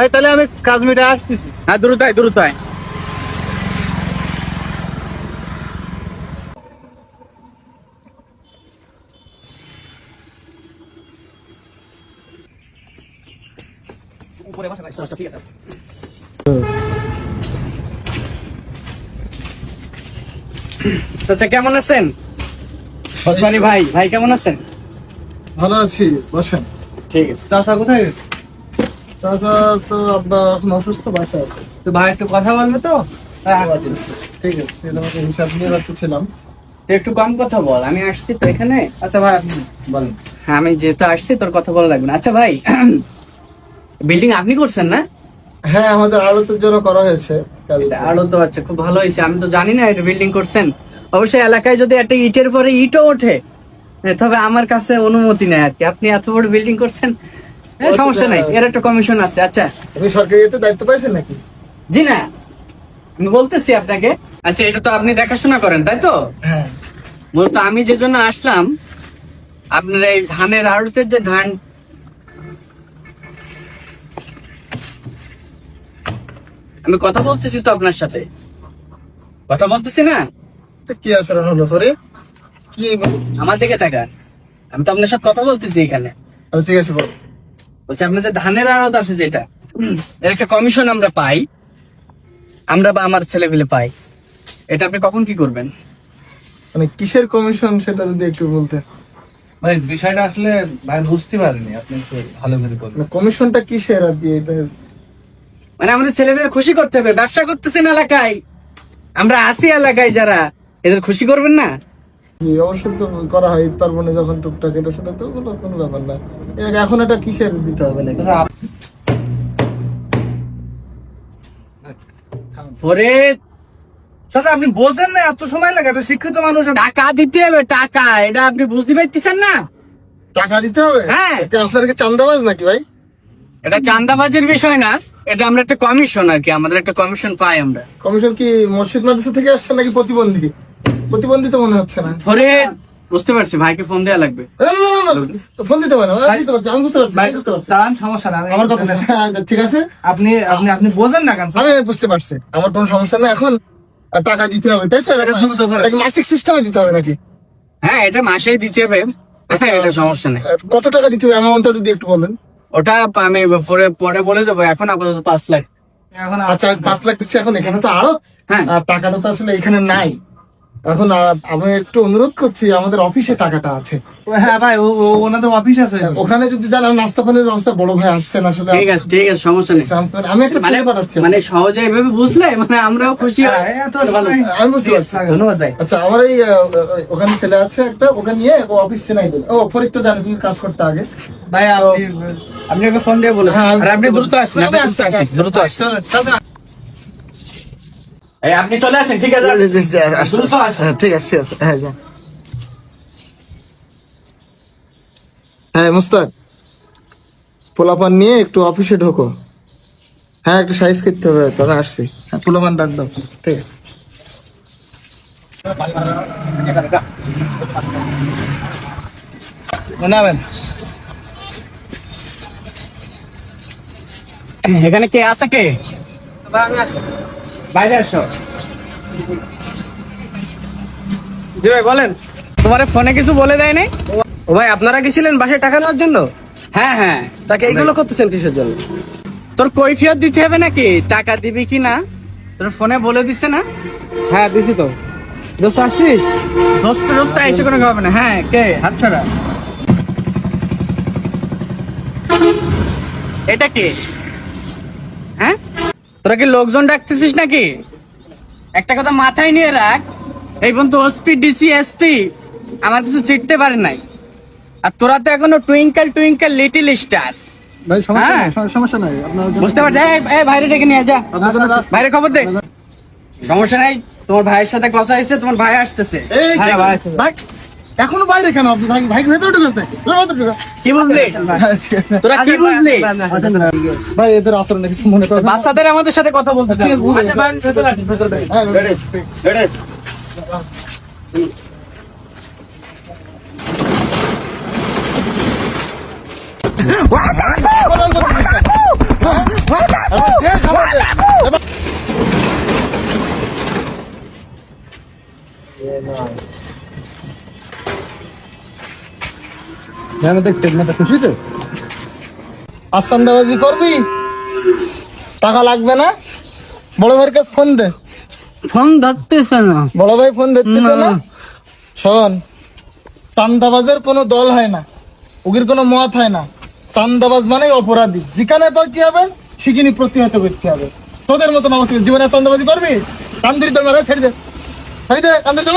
ভাই তাহলে আমি কাজ মিটে আসতেছি। হ্যাঁ দ্রুত আয় দ্রুত আয়। আচ্ছা কেমন আছেন? ওসমানী ভাই ভাই কেমন আছেন? ভালো আছি বসেন। ঠিক আছে। চাষা কোথায় গেছে? চাচা তো আব্বা এখন অসুস্থ বাসা আছে। তো ভাই একটু কথা বলবে তো? হ্যাঁ, ঠিক আছে তোমাকে হিসাব নিয়ে ছিলাম। একটু কম কথা বল আমি আসছি তো এখানে। আচ্ছা ভাই আপনি বলেন। হ্যাঁ আমি যেহেতু আসছি তোর কথা বলা লাগবে না। আচ্ছা ভাই বিল্ডিং আপনি করছেন না? হ্যাঁ আমাদের আড়তের জন্য করা হয়েছে কাজটা। আরও তো আচ্ছা খুব ভালো হয়েছে। আমি তো জানি না এটা বিল্ডিং করছেন। অবশ্যই এলাকায় যদি একটা ইটের পরে ইটও ওঠে তবে আমার কাছে অনুমতি নেই আর কি। আপনি এত বড় বিল্ডিং করছেন হ্যাঁ, সমস্যা নাই এর একটা কমিশন আছে আচ্ছা। আপনি সরকারি এতে দায়িত্ব পাইছেন নাকি? জি না আমি বলতেছি আপনাকে। আচ্ছা এটা তো আপনি দেখাশোনা করেন তাই তো? হ্যাঁ। মূলত আমি যে জন্য আসলাম আপনার এই ধানের আড়তের যে ধান আমি কথা বলতেছি তো আপনার সাথে। কথা বলতেছি না? কি আচরণ হলো তোরে? কি আমার দিকে তাকান। আমি তো আপনার সাথে কথা বলতেছি এখানে। আচ্ছা, ঠিক আছে বল। বলছি আপনার যে ধানের আড়ত আছে যেটা এর একটা কমিশন আমরা পাই আমরা বা আমার ছেলে পেলে পাই। এটা আপনি কখন কি করবেন? মানে কিসের কমিশন সেটা যদি একটু বলতে ভাই বিষয়টা আসলে ভাই বুঝতে পারিনি আপনি ভালো করে বলবেন মানে কমিশনটা কিসের আর কি? এটা মানে আমাদের ছেলেমেয়ের খুশি করতে হবে ব্যবসা করতেছেন এলাকায়। আমরা আসি এলাকায় যারা এদের খুশি করবেন না? কি অবশ্যই তো করা হয় ঈদ পার্বণে যখন টুকটাক এটা সেটা তো ওগুলো কোনো ব্যাপার না। এর এখন এটা কিসের দিতে হবে নাকি? আচ্ছা, চাচা আপনি বোঝেন না এত সময় লাগে একটা শিক্ষিত মানুষ টাকা দিতে হবে টাকা এটা আপনি বুঝতে পারতেছেন না? টাকা দিতে হবে? হ্যাঁ। আপনার কি চান্দাবাজ নাকি ভাই? এটা চান্দাবাজির বিষয় না এটা আমরা একটা কমিশন আর কি আমাদের একটা কমিশন পাই আমরা। কমিশন কি মসজিদ মাদ্রাসা থেকে আসছে নাকি প্রতিবন্ধী? প্রতিবন্ধী তো মনে হচ্ছে না। পরে বুঝতে পারছি ভাইকে ফোন দেওয়া লাগবে। ফোন দিতে পারো আমি বুঝতে পারছি আমি বুঝতে পারছি ভাই আমি বুঝতে পারছি। দাঁড়ান সমস্যা না আমার কথা ঠিক আছে? আপনি আপনি আপনি বোঝেন না কেন আমি বুঝতে পারছি আমার কোনো সমস্যা না এখন টাকা দিতে হবে তাই তো? মাসিক সিস্টেমে দিতে হবে নাকি? হ্যাঁ এটা মাসেই দিতে হবে এটা সমস্যা নেই। কত টাকা দিতে হবে অ্যামাউন্টটা যদি একটু বলেন। ওটা আমি পরে পরে বলে দেবো এখন আপাতত পাঁচ লাখ। এখন আচ্ছা পাঁচ লাখ দিচ্ছি এখন এখানে তো আরও হ্যাঁ। আর টাকাটা তো আসলে এখানে নাই। এখন আমি একটু অনুরোধ করছি আমাদের অফিসে টাকাটা আছে। হ্যাঁ ভাই ও ওনাদের অফিস আছে। ওখানে যদি আমি নাস্তা পানির ব্যবস্থা বড় ভাই আসছেন আসলে ঠিক আছে ঠিক আছে সমস্যা নেই। আমি একটা মানে ছেলে পাঠাচ্ছি। মানে সহজে এভাবে বুঝলে মানে আমরাও খুশি হই। হ্যাঁ, আমি বুঝতে পারছি। ধন্যবাদ ভাই। আচ্ছা আমার এই ওখানে ছেলে আছে একটা ওখানে নিয়ে ও অফিস চেনাই দেবে। ও ফরিদ তো জানে তুমি কাজ করতে আগে। ভাই আপনি আপনি ওকে ফোন দিয়ে বলুন। হ্যাঁ, আর আপনি দ্রুত আসেন দ্রুত আসেন দ্রুত আসেন। আপনি চলে আসেন ঠিক আছে? হ্যাঁ ঠিক আছে হ্যাঁ যা হ্যাঁ মুস্তাক। পোলাপান নিয়ে একটু অফিসে ঢোকো। হ্যাঁ একটু সাইজ করতে হবে তো আমি আসছি। হ্যাঁ পোলাপান ডাক দাও। ঠিক আছে। এখানে কে আছে কে? আমি আসি। বাইরে আসো। জি ভাই বলেন। তোমার ফোনে কিছু বলে দেয় নাই? ও ভাই আপনারা গেছিলেন বাসায় টাকা নেওয়ার জন্য? হ্যাঁ হ্যাঁ। তাকে এইগুলো করতেছেন কিসের জন্য? তোর কৈফিয়ত দিতে হবে নাকি? টাকা দিবি কি না? তোর ফোনে বলে দিছে না? হ্যাঁ দিছি তো। দোস্ত আসছিস? দোস্ত দোস্ত এসে কোনো হবে না। হ্যাঁ কে? হাত ছড়া এটা কে? হ্যাঁ? তোরা কি লোকজন ডাকতেছিস নাকি? একটা কথা মাথায় নিয়ে রাখ এই বন্ধু ওসপি ডিসি এসপি আমার কিছু চিটতে পারে নাই। আর তোরা তো এখনও টুইঙ্কেল টুইঙ্কেল লিটিল স্টার ভাই সমস্যা হ্যাঁ। নাই, সমস্যা নাই। আপনার বুঝতে পারছি। এই, বাইরে ডেকে নিয়ে যা। বাইরে খবর দে। সমস্যা নাই। তোমার ভাইয়ের সাথে কথা হয়েছে তোমার ভাই আসতেছে। হ্যাঁ, ভাই। ভাই এখনও বাইরে কেন? আপনি ভাই ভাই ভেতরে ঢুকো কি বুঝলি? তোরা কি বুঝলি? ভাই এদের আসলে কিছু মনে করো। বাচ্চাদের আমাদের সাথে কথা বলতে ঠিক আছে, ঘুরে আচ্ছা, ভেতরে হ্যাঁ, ভেতরে। খুশি তো? আসান্দাবাজি করবি? টাকা লাগবে না? বড় ভাইয়ের কাছে ফোন দে। ফোন ধরতেছে না। বড় ভাই ফোন ধরতেছে না। শোন চান্দাবাজের কোনো দল হয় না। ওগির কোনো মত হয় না। চান্দাবাজ মানে অপরাধী। যেখানে পাই কি হবে? সেখানে প্রতিহত করতে হবে। তোদের মতন অবস্থা জীবনে চান্দাবাজি করবি? কান্দির দল ছেড়ে দে। ছেড়ে দে কান্দির দল।